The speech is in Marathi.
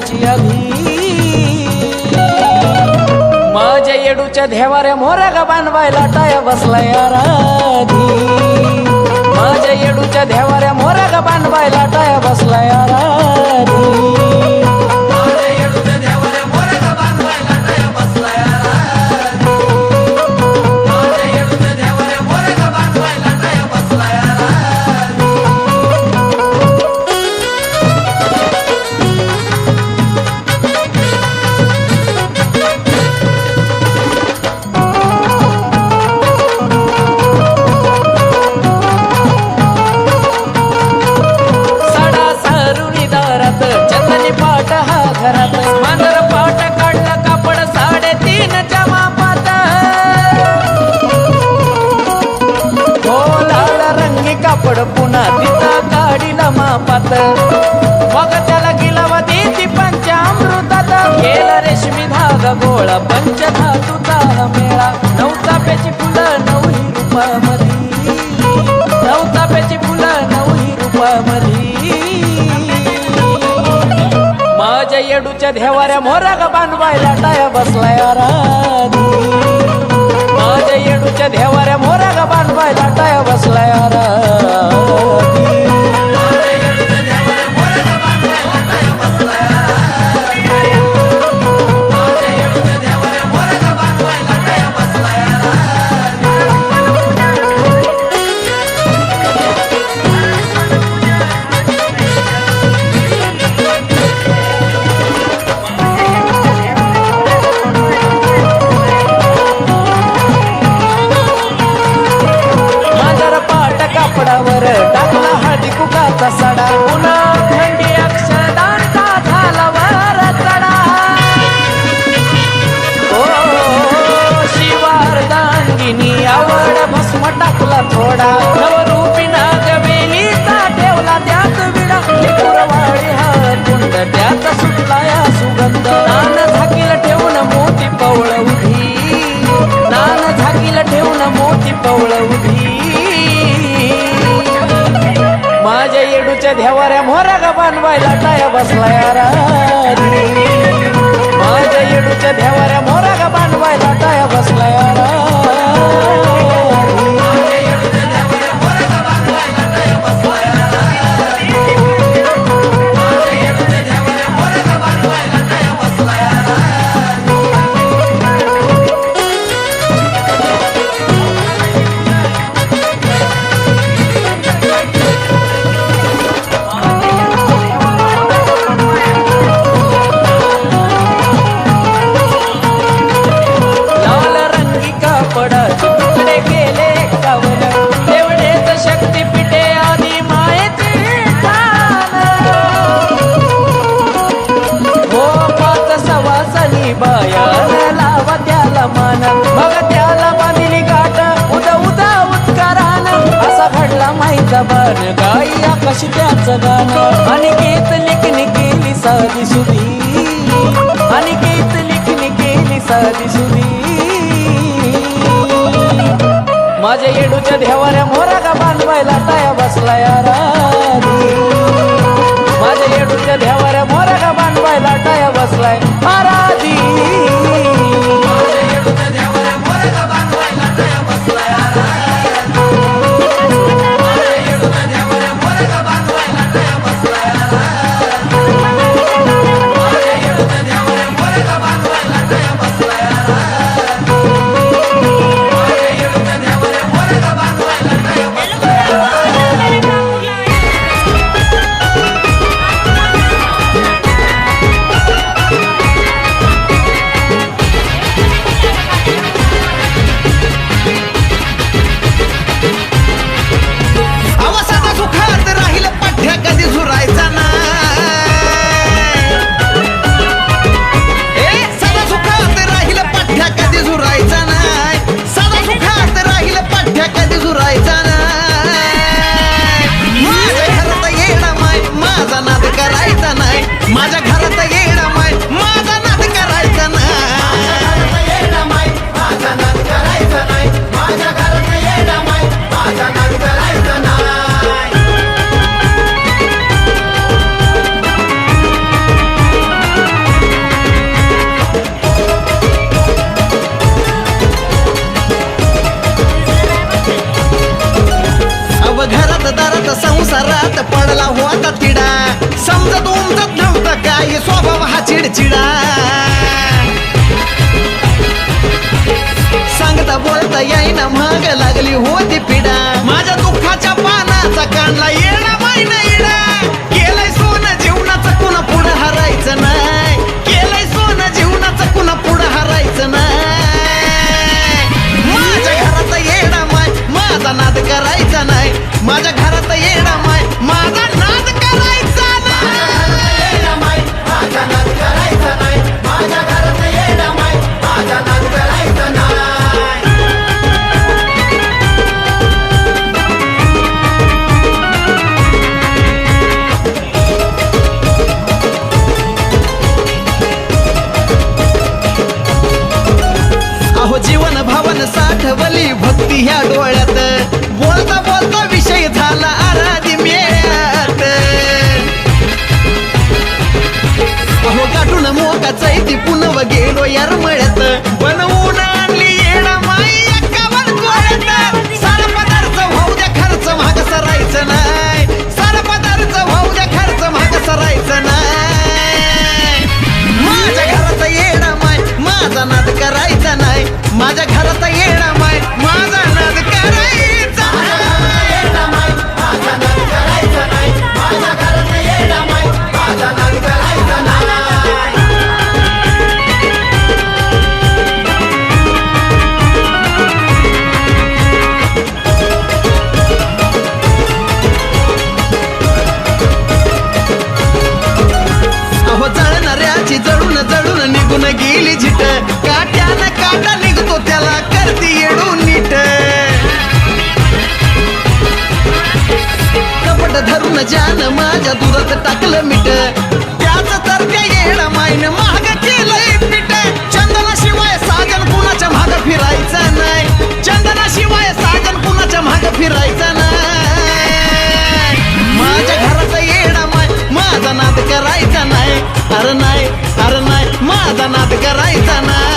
झाली आधी. माझ्या येडूच्या देवाऱ्या मोऱ्या का बांधवायला टाया बसला आराधी. माझ्या येडूच्या देवाऱ्या मोऱ्या ग पाट हा घरात. मांजर पाट काढलं कापड साडेतीनच्या मापात. हो लाल रंगी कापड पुन्हा तिचा काढीला मापात. येडूच्या देवाऱ्या मोरा ग बांधवायला टाया बसलाय आराधी माझ्या येडूच्या देवाऱ्या मोरा ग बांधवायला टाया बसलाय आराधी मोऱ्या ग टाया बसला आराधी माझ्या येडूच्या देवाऱ्या आकाशी अनिकेत लिखने केली साधी सुधी आणि लिखने केली साधी सुधी माझ्या येडूच्या देवाऱ्या मोरा का बांधवायला टाया बसलाय आराधी माझ्या येडूच्या देवाऱ्या मोरा का बांधवायला टाया बसलाय. बोलता येईना महाग लागली होती पिढा. माझ्या दुःखाच्या पानाचा काढला येणा मायना येणा जान माझ्या दुधात टाकलं मीठ. त्याच तर ते येडा माईन महाग केलंय पीठ चंदनाशिवाय साजन कुणाच्या माग फिरायचा नाही. चंदनाशिवाय साजन कुणाच्या माग फिरायचा नाही. माझ्या घराचा येडा माय माझा नाद करायचा नाही. अरे नाही अरे नाही माझा नाद करायचा नाही.